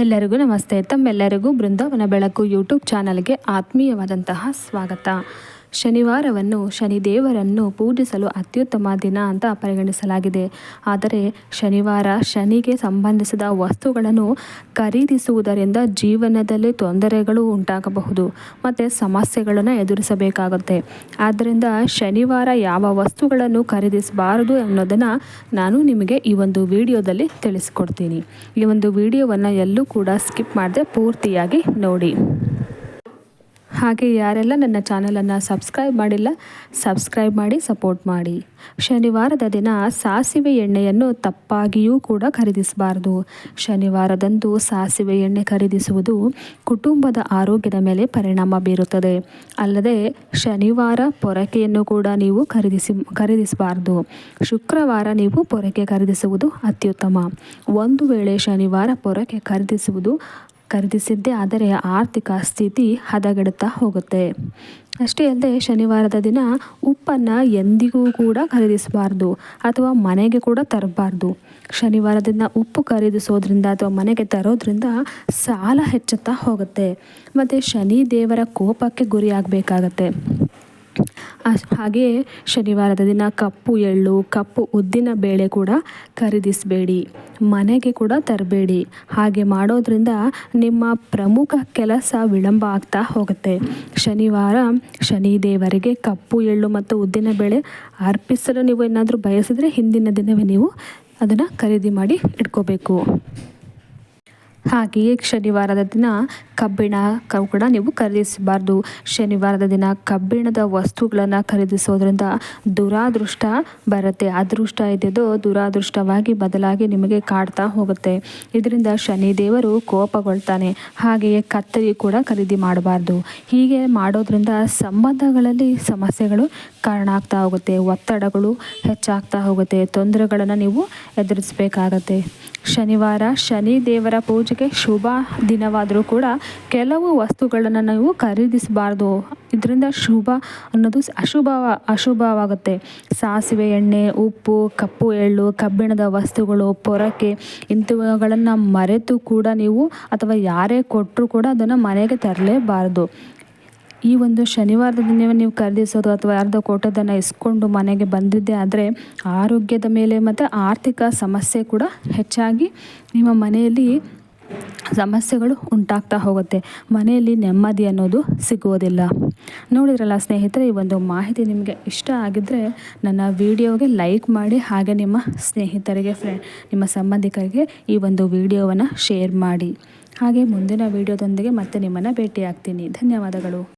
ಎಲ್ಲರಿಗೂ ನಮಸ್ತೆ. ತಮ್ಮೆಲ್ಲರಿಗೂ ಬೃಂದಾವನ ಬೆಳಕು ಯೂಟ್ಯೂಬ್ ಚಾನಲ್ಗೆ ಆತ್ಮೀಯವಾದಂತಹ ಸ್ವಾಗತ. ಶನಿವಾರವನ್ನು ಶನಿದೇವರನ್ನು ಪೂಜಿಸಲು ಅತ್ಯುತ್ತಮ ದಿನ ಅಂತ ಪರಿಗಣಿಸಲಾಗಿದೆ. ಆದರೆ ಶನಿವಾರ ಶನಿಗೆ ಸಂಬಂಧಿಸಿದ ವಸ್ತುಗಳನ್ನು ಖರೀದಿಸುವುದರಿಂದ ಜೀವನದಲ್ಲಿ ತೊಂದರೆಗಳು ಉಂಟಾಗಬಹುದು ಮತ್ತು ಸಮಸ್ಯೆಗಳನ್ನು ಎದುರಿಸಬೇಕಾಗುತ್ತೆ. ಆದ್ದರಿಂದ ಶನಿವಾರ ಯಾವ ವಸ್ತುಗಳನ್ನು ಖರೀದಿಸಬಾರದು ಅನ್ನೋದನ್ನು ನಾನು ನಿಮಗೆ ಈ ಒಂದು ವಿಡಿಯೋದಲ್ಲಿ ತಿಳಿಸ್ಕೊಡ್ತೀನಿ. ಈ ಒಂದು ವಿಡಿಯೋವನ್ನು ಎಲ್ಲೂ ಕೂಡ ಸ್ಕಿಪ್ ಮಾಡದೆ ಪೂರ್ತಿಯಾಗಿ ನೋಡಿ. ಹಾಗೆ ಯಾರೆಲ್ಲ ನನ್ನ ಚಾನಲನ್ನು ಸಬ್ಸ್ಕ್ರೈಬ್ ಮಾಡಿಲ್ಲ, ಸಬ್ಸ್ಕ್ರೈಬ್ ಮಾಡಿ, ಸಪೋರ್ಟ್ ಮಾಡಿ. ಶನಿವಾರದ ದಿನ ಸಾಸಿವೆ ಎಣ್ಣೆಯನ್ನು ತಪ್ಪಾಗಿಯೂ ಕೂಡ ಖರೀದಿಸಬಾರ್ದು. ಶನಿವಾರದಂದು ಸಾಸಿವೆ ಎಣ್ಣೆ ಖರೀದಿಸುವುದು ಕುಟುಂಬದ ಆರೋಗ್ಯದ ಮೇಲೆ ಪರಿಣಾಮ ಬೀರುತ್ತದೆ. ಅಲ್ಲದೆ ಶನಿವಾರ ಪೊರಕೆಯನ್ನು ಕೂಡ ನೀವು ಖರೀದಿಸಿ, ಖರೀದಿಸಬಾರ್ದು. ಶುಕ್ರವಾರ ನೀವು ಪೊರಕೆ ಖರೀದಿಸುವುದು ಅತ್ಯುತ್ತಮ. ಒಂದು ವೇಳೆ ಶನಿವಾರ ಪೊರಕೆ ಖರೀದಿಸುವುದು ಖರೀದಿಸಿದ್ದೇ, ಆದರೆ ಆರ್ಥಿಕ ಸ್ಥಿತಿ ಹದಗೆಡುತ್ತಾ ಹೋಗುತ್ತೆ. ಅಷ್ಟೇ ಅಲ್ಲದೆ, ಶನಿವಾರದ ದಿನ ಉಪ್ಪನ್ನು ಎಂದಿಗೂ ಕೂಡ ಖರೀದಿಸಬಾರ್ದು ಅಥವಾ ಮನೆಗೆ ಕೂಡ ತರಬಾರ್ದು. ಶನಿವಾರದಿಂದ ಉಪ್ಪು ಖರೀದಿಸೋದ್ರಿಂದ ಅಥವಾ ಮನೆಗೆ ತರೋದ್ರಿಂದ ಸಾಲ ಹೆಚ್ಚುತ್ತಾ ಹೋಗುತ್ತೆ. ಮತ್ತು ಶನಿ ದೇವರ ಕೋಪಕ್ಕೆ ಗುರಿಯಾಗಬೇಕಾಗತ್ತೆ. ಹಾಗೆಯೇ ಶನಿವಾರದ ದಿನ ಕಪ್ಪು ಎಳ್ಳು, ಕಪ್ಪು ಉದ್ದಿನ ಬೇಳೆ ಕೂಡ ಖರೀದಿಸಬೇಡಿ. ಮನೆಗೆ ಕೂಡ ತರಬೇಡಿ. ಹಾಗೆ ಮಾಡೋದ್ರಿಂದ ನಿಮ್ಮ ಪ್ರಮುಖ ಕೆಲಸ ವಿಳಂಬ ಆಗ್ತಾ ಹೋಗುತ್ತೆ. ಶನಿವಾರ ಶನಿ ದೇವರಿಗೆ ಕಪ್ಪು ಎಳ್ಳು ಮತ್ತು ಉದ್ದಿನ ಬೇಳೆ ಅರ್ಪಿಸಲು ನೀವು ಏನಾದರೂ ಬಯಸಿದರೆ ಹಿಂದಿನ ದಿನವೇ ನೀವು ಅದನ್ನು ಖರೀದಿ ಮಾಡಿ ಇಟ್ಕೋಬೇಕು. ಹಾಗೆಯೇ ಶನಿವಾರದ ದಿನ ಕಬ್ಬಿಣ ಕೂಡ ನೀವು ಖರೀದಿಸಬಾರ್ದು. ಶನಿವಾರದ ದಿನ ಕಬ್ಬಿಣದ ವಸ್ತುಗಳನ್ನು ಖರೀದಿಸೋದ್ರಿಂದ ದುರಾದೃಷ್ಟ ಬರುತ್ತೆ. ಅದೃಷ್ಟ ಇದ್ದಿದ್ದು ದುರಾದೃಷ್ಟವಾಗಿ ಬದಲಾಗಿ ನಿಮಗೆ ಕಾಡ್ತಾ ಹೋಗುತ್ತೆ. ಇದರಿಂದ ಶನಿದೇವರು ಕೋಪಗೊಳ್ತಾನೆ. ಹಾಗೆಯೇ ಕತ್ತರಿ ಕೂಡ ಖರೀದಿ ಮಾಡಬಾರ್ದು. ಹೀಗೆ ಮಾಡೋದ್ರಿಂದ ಸಂಬಂಧಗಳಲ್ಲಿ ಸಮಸ್ಯೆಗಳು ಕಾರಣ ಆಗ್ತಾ ಹೋಗುತ್ತೆ. ಒತ್ತಡಗಳು ಹೆಚ್ಚಾಗ್ತಾ ಹೋಗುತ್ತೆ. ತೊಂದರೆಗಳನ್ನು ನೀವು ಎದುರಿಸಬೇಕಾಗತ್ತೆ. ಶನಿವಾರ ಶನಿ ದೇವರ ಪೂಜೆಗೆ ಶುಭ ದಿನವಾದರೂ ಕೂಡ ಕೆಲವು ವಸ್ತುಗಳನ್ನು ನೀವು ಖರೀದಿಸಬಾರ್ದು. ಇದರಿಂದ ಶುಭ ಅನ್ನೋದು ಅಶುಭ, ಅಶುಭವಾಗುತ್ತೆ. ಸಾಸಿವೆ ಎಣ್ಣೆ, ಉಪ್ಪು, ಕಪ್ಪು ಎಳ್ಳು, ಕಬ್ಬಿಣದ ವಸ್ತುಗಳು, ಪೊರಕೆ ಇಂಥವುಗಳನ್ನು ಮರೆತು ಕೂಡ ನೀವು ಅಥವಾ ಯಾರೇ ಕೊಟ್ಟರು ಕೂಡ ಅದನ್ನು ಮನೆಗೆ ತರಲೇಬಾರ್ದು. ಈ ಒಂದು ಶನಿವಾರದ ದಿನವೇ ನೀವು ಖರೀದಿಸೋದು ಅಥವಾ ಯಾರ್ದೋ ಕೊಟ್ಟದನ್ನು ಇಸ್ಕೊಂಡು ಮನೆಗೆ ಬಂದಿದ್ದೆ ಆದರೆ ಆರೋಗ್ಯದ ಮೇಲೆ ಮತ್ತು ಆರ್ಥಿಕ ಸಮಸ್ಯೆ ಕೂಡ ಹೆಚ್ಚಾಗಿ ನಿಮ್ಮ ಮನೆಯಲ್ಲಿ ಸಮಸ್ಯೆಗಳು ಉಂಟಾಗ್ತಾ ಹೋಗುತ್ತೆ. ಮನೆಯಲ್ಲಿ ನೆಮ್ಮದಿ ಅನ್ನೋದು ಸಿಗೋದಿಲ್ಲ ನೋಡಿದ್ರಲ್ಲ ಸ್ನೇಹಿತರೆ, ಈ ಒಂದು ಮಾಹಿತಿ ನಿಮಗೆ ಇಷ್ಟ ಆಗಿದ್ದರೆ ನನ್ನ ವಿಡಿಯೋಗೆ ಲೈಕ್ ಮಾಡಿ, ಹಾಗೆ ನಿಮ್ಮ ಸ್ನೇಹಿತರಿಗೆ, ಫ್ರೆ, ನಿಮ್ಮ ಸಂಬಂಧಿಕರಿಗೆ ಈ ಒಂದು ವಿಡಿಯೋವನ್ನು ಶೇರ್ ಮಾಡಿ. ಹಾಗೆ ಮುಂದಿನ ವಿಡಿಯೋದೊಂದಿಗೆ ಮತ್ತೆ ನಿಮ್ಮನ್ನು ಭೇಟಿಯಾಗ್ತೀನಿ. ಧನ್ಯವಾದಗಳು.